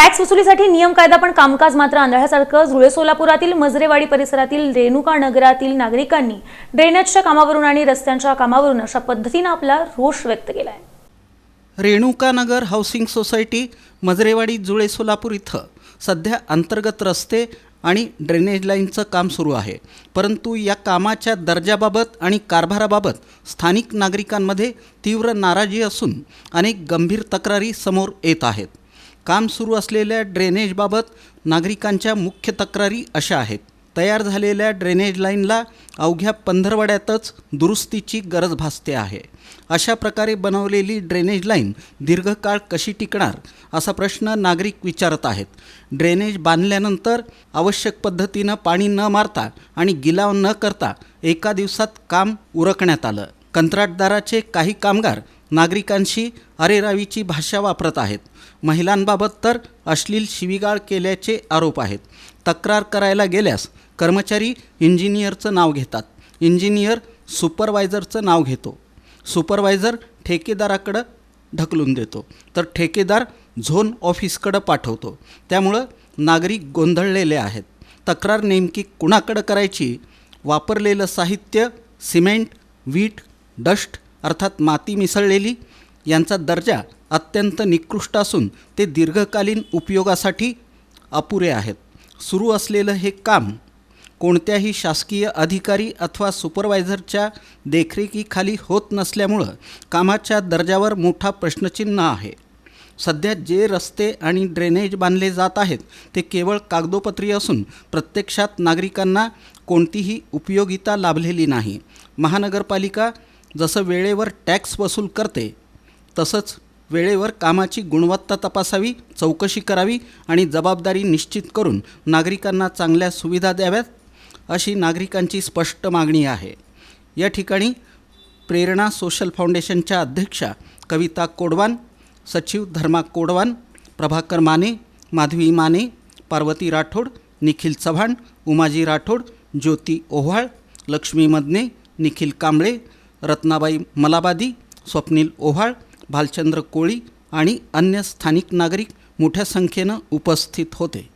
Tax वसुलीसाठी नियम कायदा पण कामकाज मात्र आंधळ्यासारखं. धुळे सोलापुरातील मजरेवाडी परिसरातील रेणुका नगरातील नागरिकांनी ड्रेनेजच्या कामावरून आणि रस्त्यांच्या कामावरून अशा पद्धतीनं आपला रोष व्यक्त केला आहे रेणुकानगर हाऊसिंग सोसायटी मजरेवाडी जुळे सोलापूर इथं सध्या अंतर्गत रस्ते आणि ड्रेनेज लाईनचं काम सुरू आहे. परंतु या कामाच्या दर्जाबाबत आणि कारभाराबाबत स्थानिक नागरिकांमध्ये तीव्र नाराजी असून अनेक गंभीर तक्रारी समोर येत आहेत. काम सुरू असलेल्या ड्रेनेजबाबत नागरिकांच्या मुख्य तक्रारी अशा आहेत. तयार झालेल्या ड्रेनेज लाईनला अवघ्या पंधरवड्यातच दुरुस्तीची गरज भासते आहे. अशा प्रकारे बनवलेली ड्रेनेज लाईन दीर्घकाळ कशी टिकणार असा प्रश्न नागरिक विचारत आहेत. ड्रेनेज बांधल्यानंतर आवश्यक पद्धतीनं पाणी न मारता आणि गिलाव न करता एका दिवसात काम उरकण्यात आलं. कंत्राटदाराचे काही कामगार नागरिकांशी अरेरावीची भाषा वापरत आहेत. महिलांबाबत तर अश्लील शिवीगाळ केल्याचे आरोप आहेत. तक्रार करायला गेल्यास कर्मचारी इंजिनियरचं नाव घेतात. इंजिनियर सुपरवायझरचं नाव घेतो. सुपरवायझर ठेकेदाराकडं ढकलून देतो. तर ठेकेदार झोन ऑफिसकडं पाठवतो. त्यामुळं नागरिक गोंधळलेले आहेत. तक्रार नेमकी कुणाकडं करायची? वापरलेलं साहित्य सिमेंट वीट डस्ट अर्थात माती मिसळलेली यांचा दर्जा अत्यंत निकृष्ट असून ते दीर्घकालीन उपयोगासाठी अपुरे आहेत. सुरू असलेलं हे काम कोणत्याही शासकीय अधिकारी अथवा सुपरवायझरच्या देखरेखीखाली होत नसल्यामुळं कामाच्या दर्जावर मोठा प्रश्नचिन्ह आहे. सध्या जे रस्ते आणि ड्रेनेज बांधले जात आहेत ते केवळ कागदोपत्री असून प्रत्यक्षात नागरिकांना कोणतीही उपयोगिता लाभलेली नाही. महानगरपालिका जसं वेळेवर टॅक्स वसूल करते तसंच वेळेवर कामाची गुणवत्ता तपासावी चौकशी करावी आणि जबाबदारी निश्चित करून नागरिकांना चांगल्या सुविधा द्याव्यात अशी नागरिकांची स्पष्ट मागणी आहे. या ठिकाणी प्रेरणा सोशल फाउंडेशनच्या अध्यक्षा कविता कोडवान सचिव धर्मा कोडवान प्रभाकर माने माधवी माने पार्वती राठोड निखिल चव्हाण उमाजी राठोड ज्योती ओव्हाळ लक्ष्मी मदने निखिल कांबळे रत्नाबाई मलाबादी स्वप्नील ओव्हाळ भालचंद्र कोळी आणि अन्य स्थानिक नागरिक मोठ्या संख्येनं उपस्थित होते.